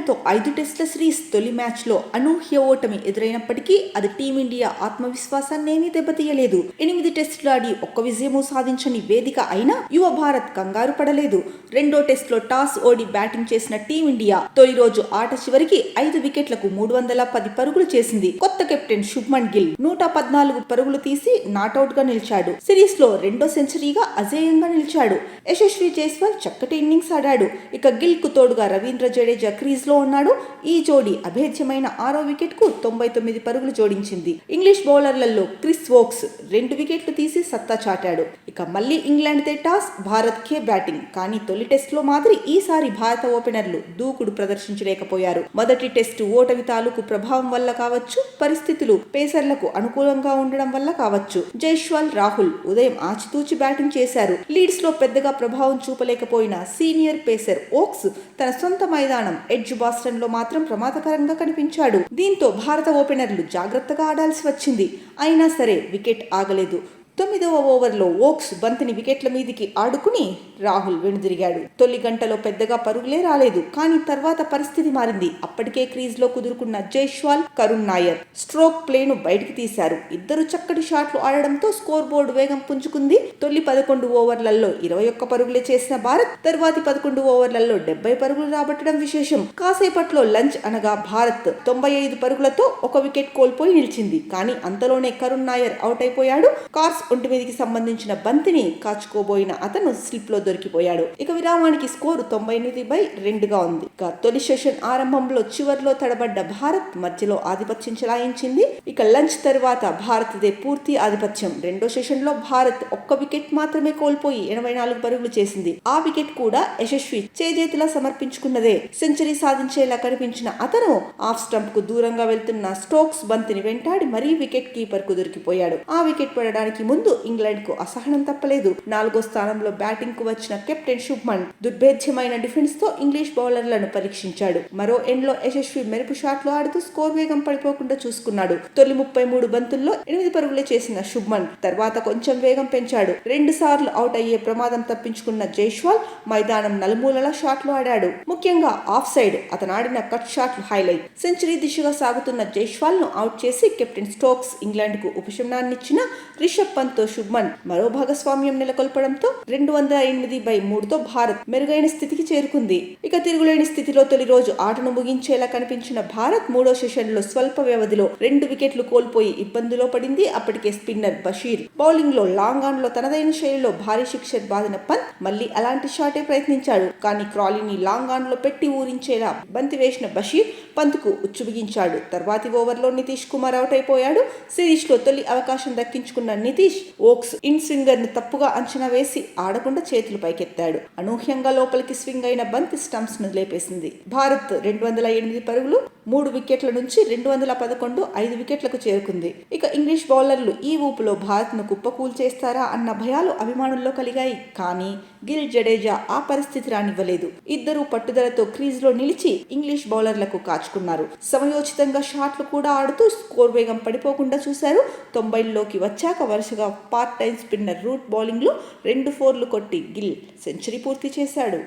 ఇంగ్లాండ్తో ఐదు టెస్టుల సిరీస్ తొలి మ్యాచ్లో అనూహ్య ఓటమి ఎదురైనప్పటికీ అది టీమిండియా ఆత్మవిశ్వాసాన్నేమీ దెబ్బతీయలేదు. ఎనిమిది టెస్టులు ఆడి ఒక్క విజయము సాధించని వేదిక అయినా యువ భారత్ కంగారు పడలేదు. రెండో టెస్టులో టాస్ ఓడి బ్యాటింగ్ చేసిన టీమిండియా తొలి రోజు ఆట చివరికి ఐదు వికెట్లకు మూడు వందల పది పరుగులు చేసింది. కొత్త కెప్టెన్ శుభ్మన్ గిల్ నూట పద్నాలుగు పరుగులు తీసి నాటౌట్గా నిలిచాడు. సిరీస్లో రెండో సెంచరీగా అజేయంగా నిలిచాడు. యశస్వి జైస్వాల్ చక్కటి ఇన్నింగ్స్ ఆడాడు. ఇక గిల్కు తోడుగా రవీంద్ర జడేజా క్రీజ్ లో ఉన్నాడు. ఈ జోడీ అభేద్యమైన ఆరో వికెట్కు తొంభై తొమ్మిది పరుగులు జోడించింది. ఇంగ్లీష్ బౌలర్లలో క్రిస్ వోక్స్ రెండు వికెట్లు తీసి సత్తా చాటాడు. ఇక మళ్ళీ ఇంగ్లాండ్తే టాస్ భారత్ కే బ్యాటింగ్. కానీ తొలి టెస్ట్లో మాదిరి ఈసారి భారత ఓపెనర్లు దూకుడు ప్రదర్శించలేకపోయారు. మొదటి టెస్టు ఓటమి తాలూకు ప్రభావం వల్ల కావచ్చు పరిస్థితులు పేసర్లకు అనుకూలంగా ఉండడం వల్ల కావచ్చు. జైష్వాల్ రాహుల్ ఉదయం ఆచితూచి బ్యాటింగ్ చేశారు. లీడ్స్లో పెద్దగా ప్రభావం చూపలేకపోయిన సీనియర్ పేసర్ ఓక్స్ తన సొంత మైదానం ఎడ్జ్ బాస్టన్లో మాత్రం ప్రమాదకరంగా కనిపించాడు. దీంతో భారత ఓపెనర్లు జాగ్రత్తగా ఆడాల్సి వచ్చింది. అయినా సరే వికెట్ ఆగలేదు. తొమ్మిదవ ఓవర్లో ఓక్స్ బంతిని వికెట్ల మీదికి ఆడుకుని రాహుల్ వెనుదిరిగాడు. తొలి గంటలో పెద్దగా పరుగులే రాలేదు కానీ తర్వాత పరిస్థితి మారింది. అప్పటికే క్రీజ్లో కుదురుకున్న జైష్వాల్ కరుణ్ నాయర్ స్ట్రోక్ ప్లేను బయటికి తీశారు. ఇద్దరు చక్కటి షాట్లు ఆడడంతో స్కోర్ బోర్డు వేగం పుంజుకుంది. తొలి పదకొండు ఓవర్లలో ఇరవై ఒక్క పరుగులే చేసిన భారత్ తర్వాతి పదకొండు ఓవర్లలో డెబ్బై పరుగులు రాబట్టడం విశేషం. కాసేపట్లో లంచ్ అనగా భారత్ తొంభై ఐదు పరుగులతో ఒక వికెట్ కోల్పోయి నిలిచింది. కానీ అంతలోనే కరుణ్ నాయర్ అవుట్ అయిపోయాడు. కార్స్ ఒంటి మీదకి సంబంధించిన బంతిని కాచుకోబోయిన అతను స్లిప్లో దొరికిపోయాడు. ఇక విరామానికి స్కోరు తొంభై ఎనిమిది బై రెండుగా ఉంది. ఇక తొలి సెషన్ ఆరంభంలో చివర్లో తడబడ్డ భారత్ మధ్యలో ఆధిపత్యం చెలాయించింది. ఇక లంచ్ తర్వాత భారత్దే పూర్తి ఆధిపత్యం. రెండో సెషన్లో భారత్ ఒక్క వికెట్ మాత్రమే కోల్పోయి ఎనభై నాలుగు పరుగులు చేసింది. ఆ వికెట్ కూడా యశస్వి చేజేతిలా సమర్పించుకున్నదే. సెంచరీ సాధించేలా కనిపించిన అతను ఆఫ్ స్టంప్కు దూరంగా వెళ్తున్న స్టోక్స్ బంతిని వెంటాడి మరీ వికెట్ కీపర్కు దొరికిపోయాడు. ఆ వికెట్ పడడానికి ముందు ఇంగ్లాండ్కు అసహనం తప్పలేదు. నాలుగో స్థానంలో బ్యాటింగ్కు వచ్చిన కెప్టెన్ శుభ్మన్ దుర్భేద్యమైన డిఫెన్స్తో ఇంగ్లీష్ బౌలర్లను పరీక్షించాడు. మరో ఎండ్లో యశస్వి మెరుపు షాట్లు ఆడుతూ స్కోర్ వేగం పడిపోకుండా చూసుకున్నాడు. తొలి ముప్పై మూడు బంతుల్లో ఎనిమిది పరుగులే చేసిన శుభ్మన్ తర్వాత కొంచెం వేగం పెంచాడు. రెండు సార్లు అవుట్ అయ్యే ప్రమాదం తప్పించుకున్న జైష్వాల్ మైదానం నలుమూలలా షాట్లు ఆడాడు. ముఖ్యంగా ఆఫ్ సైడ్ అతను ఆడిన కట్ షాట్లు హైలైట్. సెంచరీ దిశగా సాగుతున్న జైష్వాల్ను అవుట్ చేసి కెప్టెన్ స్టోక్స్ ఇంగ్లాండ్కు ఉపశమనాన్నిచ్చిన రిషబ్ పంత్ శుభ్మన్ మరో భాగస్వామ్యం నెలకొల్పడంతో రెండు వందల ఎనిమిది బై మూడుతో భారత్ మెరుగైన స్థితికి చేరుకుంది. ఇక తిరుగులేని స్థితిలో తొలి రోజు ఆటను ముగించేలా కనిపించిన భారత్ మూడో సెషన్లో స్వల్ప వ్యవధిలో రెండు వికెట్లు కోల్పోయి ఇబ్బందిలో పడింది అప్పటికే స్పిన్నర్ బషీర్. బౌలింగ్లో లాంగ్ ఆన్లో తనదైన శైలిలో భారీ శిక్షర్ బాధిన పంత్ మళ్ళీ అలాంటి షాటే ప్రయత్నించాడు. కానీ క్రాలీని లాంగ్ ఆన్లో పెట్టి ఊరించేలా బంతి వేసిన బషీర్ పంత్కు ఉచ్చు బిగించాడు. తర్వాతి ఓవర్లో నితీష్ కుమార్ అవుట్ అయిపోయాడు. సిరీస్లో తొలి అవకాశం దక్కించుకున్న నితీష్ ఓక్స్ ఇన్ స్వింగర్ని తప్పుగా అంచనా వేసి ఆడకుండా చేతులు పైకెత్తాడు. అనూహ్యంగా లోపలికి స్వింగ్ అయిన బంతి స్టంప్స్ను లేపేసింది. భారత్ రెండు వందల ఎనిమిది పరుగులు మూడు వికెట్ల నుంచి రెండు వందల పదకొండు ఐదు వికెట్లకు చేరుకుంది. ఇక ఇంగ్లీష్ బౌలర్లు ఈ ఊపులో భారత్ను కుప్పకూల్ చేస్తారా అన్న భయాలు అభిమానుల్లో కలిగాయి. కానీ గిల్ జడేజా ఆ పరిస్థితి రానివ్వలేదు. ఇద్దరు పట్టుదలతో క్రీజ్లో నిలిచి ఇంగ్లీష్ బౌలర్లకు కాచుకున్నారు. సమయోచితంగా షాట్లు కూడా ఆడుతూ స్కోర్ వేగం పడిపోకుండా చూశారు. తొంభైల్లోకి వచ్చాక వరుసగా పార్ట్ టైం స్పిన్నర్ రూట్ బౌలింగ్లో రెండు ఫోర్లు కొట్టి గిల్ సెంచరీ పూర్తి చేశాడు.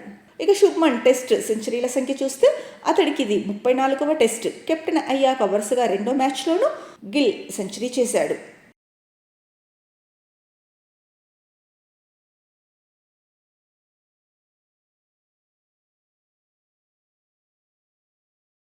ఇక శుభ్మన్ టెస్ట్ సెంచరీల సంఖ్య చూస్తే అతడికి ఇది ముప్పై నాలుగవ టెస్ట్ కెప్టెన్ అయ్యాక వరుసగా రెండో మ్యాచ్లోనూ గిల్ సెంచరీ చేశాడు.